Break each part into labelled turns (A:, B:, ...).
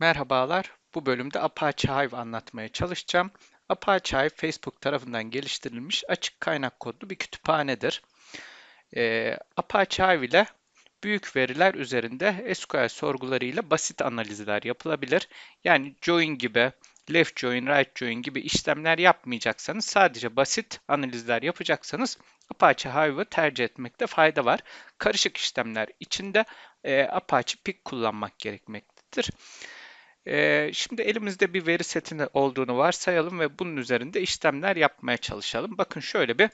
A: Merhabalar. Bu bölümde Apache Hive anlatmaya çalışacağım. Apache Hive, Facebook tarafından geliştirilmiş açık kaynak kodlu bir kütüphanedir. Ee, Apache Hive ile büyük veriler üzerinde SQL sorgularıyla basit analizler yapılabilir. Yani join gibi, left join, right join gibi işlemler yapmayacaksanız, sadece basit analizler yapacaksanız Apache Hive'ı tercih etmekte fayda var. Karışık işlemler içinde e, Apache Pig kullanmak gerekmektedir. Ee, şimdi elimizde bir veri setinde olduğunu varsayalım ve bunun üzerinde işlemler yapmaya çalışalım. Bakın şöyle bir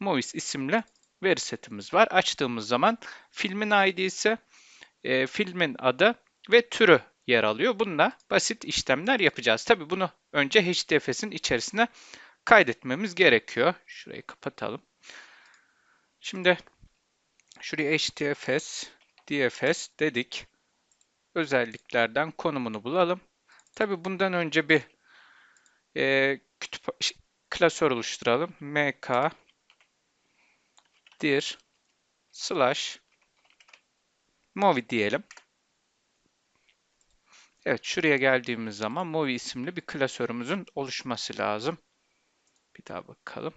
A: Movis isimli veri setimiz var. Açtığımız zaman filmin ID'si, e, filmin adı ve türü yer alıyor. Bununla basit işlemler yapacağız. Tabi bunu önce HDFS'in içerisine kaydetmemiz gerekiyor. Şurayı kapatalım. Şimdi şuraya HDFS, DFS dedik özelliklerden konumunu bulalım. Tabi bundan önce bir e, kütüp klasör oluşturalım. mk dir slash movi diyelim. Evet şuraya geldiğimiz zaman movi isimli bir klasörümüzün oluşması lazım. Bir daha bakalım.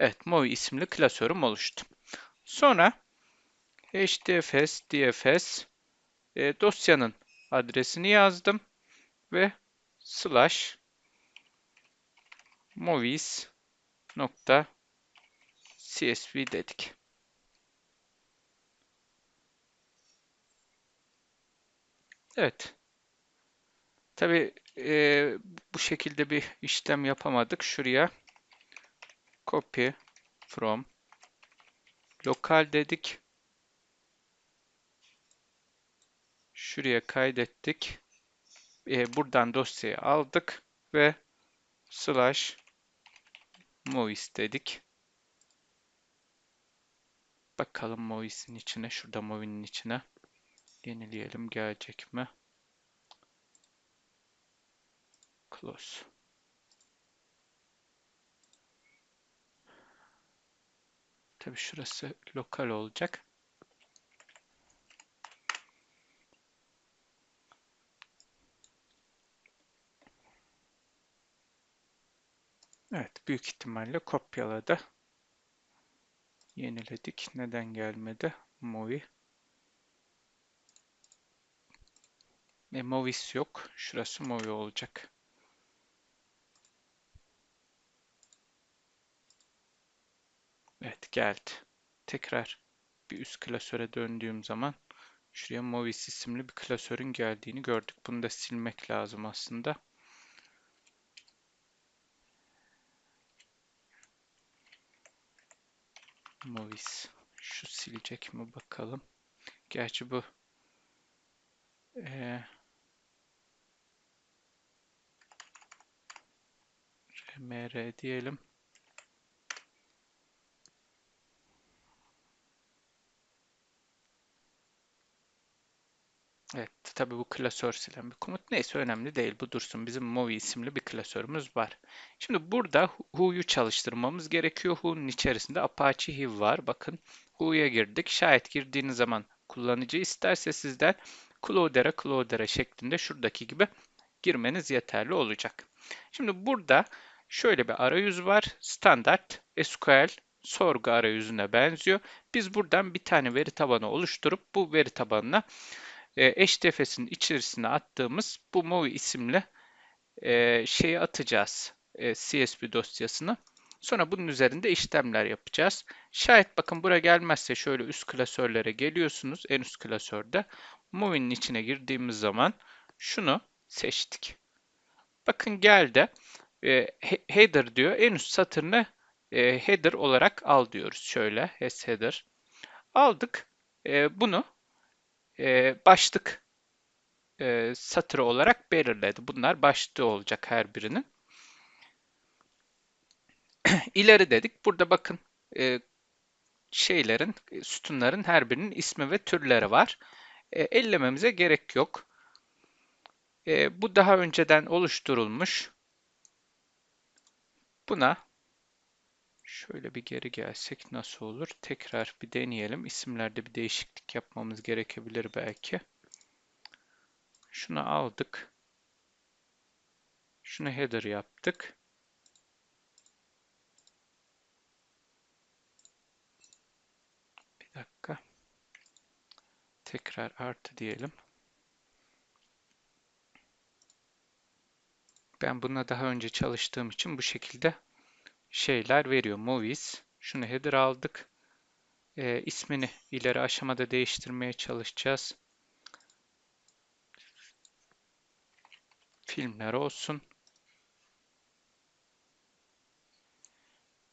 A: Evet movi isimli klasörüm oluştu. Sonra hdfs dfs e, dosyanın adresini yazdım ve slash movies nokta csv dedik. Evet. Tabi e, bu şekilde bir işlem yapamadık. Şuraya copy from lokal dedik. Şuraya kaydettik. E, buradan dosyayı aldık ve slash movies dedik. Bakalım movies'in içine, şurada movie'nin içine yenileyelim gelecek mi? Close. Tabi şurası lokal olacak. Evet, büyük ihtimalle kopyaladı. Yeniledik. Neden gelmedi? Movie. E, movies yok. Şurası movie olacak. Evet geldi. Tekrar bir üst klasöre döndüğüm zaman şuraya movies isimli bir klasörün geldiğini gördük. Bunu da silmek lazım aslında. Movies. Şu silecek mi bakalım. Gerçi bu ee, RMR diyelim. Evet, tabii bu klasör silen bir komut. Neyse önemli değil. Bu dursun. Bizim Movi isimli bir klasörümüz var. Şimdi burada Who'yu çalıştırmamız gerekiyor. Who'nun içerisinde Apache Hive var. Bakın Who'ya girdik. Şayet girdiğiniz zaman kullanıcı isterse sizden Cloudera, Cloudera şeklinde şuradaki gibi girmeniz yeterli olacak. Şimdi burada şöyle bir arayüz var. Standart SQL sorgu arayüzüne benziyor. Biz buradan bir tane veri tabanı oluşturup bu veri tabanına e, HDFS'in içerisine attığımız bu Movi isimli e, şeyi atacağız. E, CSV dosyasını. Sonra bunun üzerinde işlemler yapacağız. Şayet bakın buraya gelmezse şöyle üst klasörlere geliyorsunuz. En üst klasörde Movie'nin içine girdiğimiz zaman şunu seçtik. Bakın geldi. E, header diyor. En üst satırını e, header olarak al diyoruz. Şöyle has header. Aldık. Bunu e, başlık e, satırı olarak belirledi. Bunlar başlığı olacak her birinin. İleri dedik. Burada bakın e, şeylerin, sütunların her birinin ismi ve türleri var. E, ellememize gerek yok. E, bu daha önceden oluşturulmuş. Buna şöyle bir geri gelsek nasıl olur? Tekrar bir deneyelim. İsimlerde bir değişiklik yapmamız gerekebilir belki. Şunu aldık. Şunu header yaptık. Bir dakika. Tekrar artı diyelim. Ben buna daha önce çalıştığım için bu şekilde şeyler veriyor. Movies. Şunu header aldık. E, ismini ileri aşamada değiştirmeye çalışacağız. Filmler olsun.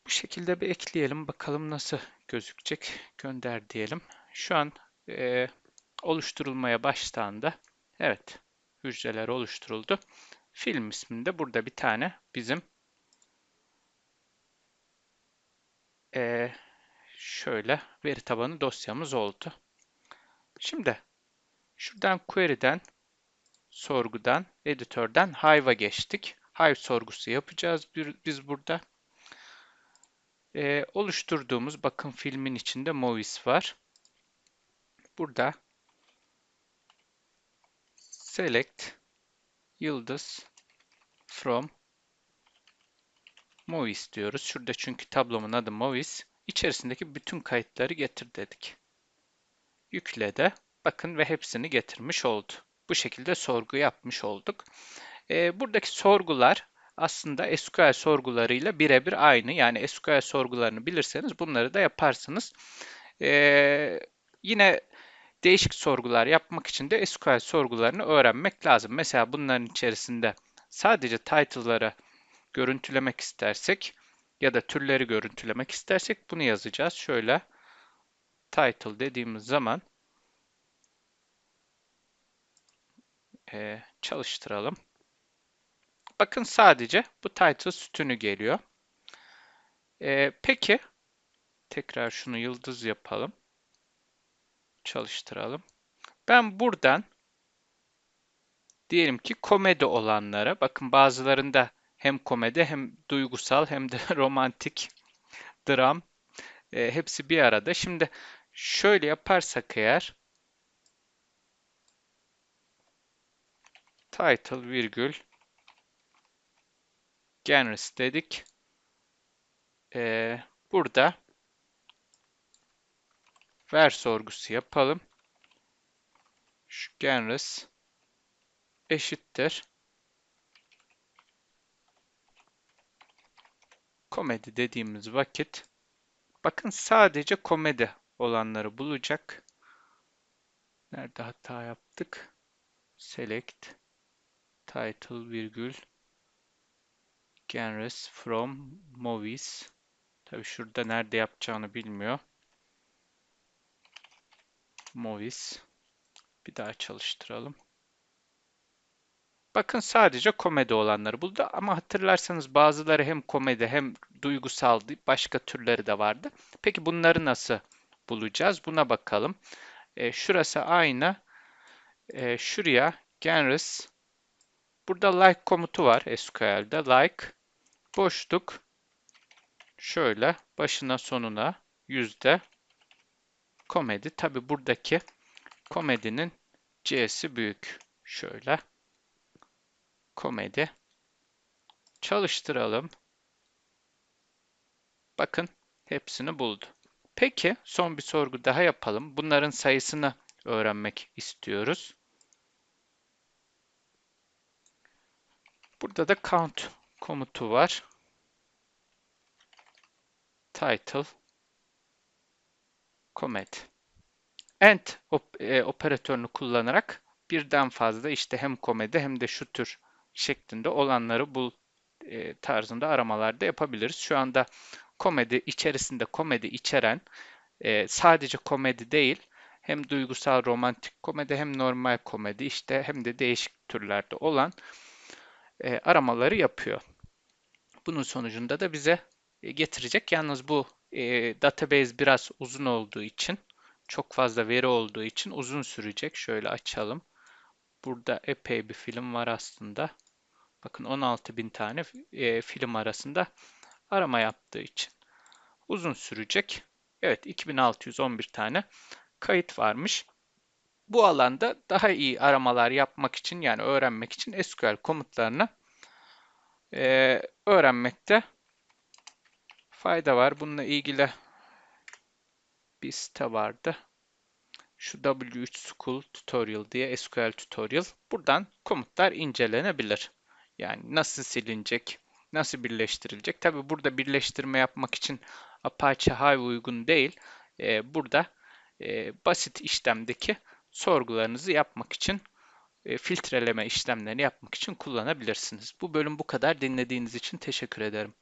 A: Bu şekilde bir ekleyelim. Bakalım nasıl gözükecek. Gönder diyelim. Şu an e, oluşturulmaya başlandı. Evet. Hücreler oluşturuldu. Film isminde burada bir tane bizim e, şöyle veri tabanı dosyamız oldu. Şimdi şuradan query'den sorgudan, editörden Hive'a geçtik. Hive sorgusu yapacağız biz burada. Ee, oluşturduğumuz bakın filmin içinde movies var. Burada select yıldız from movies diyoruz. Şurada çünkü tablomun adı movies. İçerisindeki bütün kayıtları getir dedik. Yükle de bakın ve hepsini getirmiş oldu. Bu şekilde sorgu yapmış olduk. E, buradaki sorgular aslında SQL sorgularıyla birebir aynı. Yani SQL sorgularını bilirseniz bunları da yaparsınız. E, yine değişik sorgular yapmak için de SQL sorgularını öğrenmek lazım. Mesela bunların içerisinde sadece title'ları görüntülemek istersek ya da türleri görüntülemek istersek bunu yazacağız. Şöyle title dediğimiz zaman e, çalıştıralım. Bakın sadece bu title sütunu geliyor. E, peki tekrar şunu yıldız yapalım. Çalıştıralım. Ben buradan diyelim ki komedi olanlara bakın bazılarında hem komedi hem duygusal hem de romantik dram e, hepsi bir arada. Şimdi şöyle yaparsak eğer title virgül genres dedik. Ee, burada ver sorgusu yapalım. Şu genres eşittir. Komedi dediğimiz vakit bakın sadece komedi olanları bulacak. Nerede hata yaptık? Select title virgül genres from movies. Tabi şurada nerede yapacağını bilmiyor. Movies. Bir daha çalıştıralım. Bakın sadece komedi olanları buldu ama hatırlarsanız bazıları hem komedi hem duygusaldı. Başka türleri de vardı. Peki bunları nasıl bulacağız? Buna bakalım. E, şurası aynı. E, şuraya genres Burada like komutu var SQL'de. Like boşluk şöyle başına sonuna yüzde komedi. Tabi buradaki komedinin C'si büyük. Şöyle komedi çalıştıralım. Bakın hepsini buldu. Peki son bir sorgu daha yapalım. Bunların sayısını öğrenmek istiyoruz. Burada da count komutu var. Title comment. End op e, operatörünü kullanarak birden fazla işte hem komedi hem de şu tür şeklinde olanları bul e, tarzında aramalarda yapabiliriz. Şu anda komedi içerisinde komedi içeren e, sadece komedi değil hem duygusal romantik komedi hem normal komedi işte hem de değişik türlerde olan e, aramaları yapıyor. Bunun sonucunda da bize e, getirecek. Yalnız bu e, database biraz uzun olduğu için, çok fazla veri olduğu için uzun sürecek. Şöyle açalım. Burada epey bir film var aslında. Bakın 16.000 tane e, film arasında arama yaptığı için uzun sürecek. Evet 2611 tane kayıt varmış. Bu alanda daha iyi aramalar yapmak için yani öğrenmek için SQL komutlarını e, öğrenmekte fayda var. Bununla ilgili bir site vardı. Şu W3 School Tutorial diye SQL Tutorial. Buradan komutlar incelenebilir. Yani nasıl silinecek, nasıl birleştirilecek. Tabi burada birleştirme yapmak için Apache Hive uygun değil. Ee, burada e, basit işlemdeki sorgularınızı yapmak için e, filtreleme işlemlerini yapmak için kullanabilirsiniz. Bu bölüm bu kadar. Dinlediğiniz için teşekkür ederim.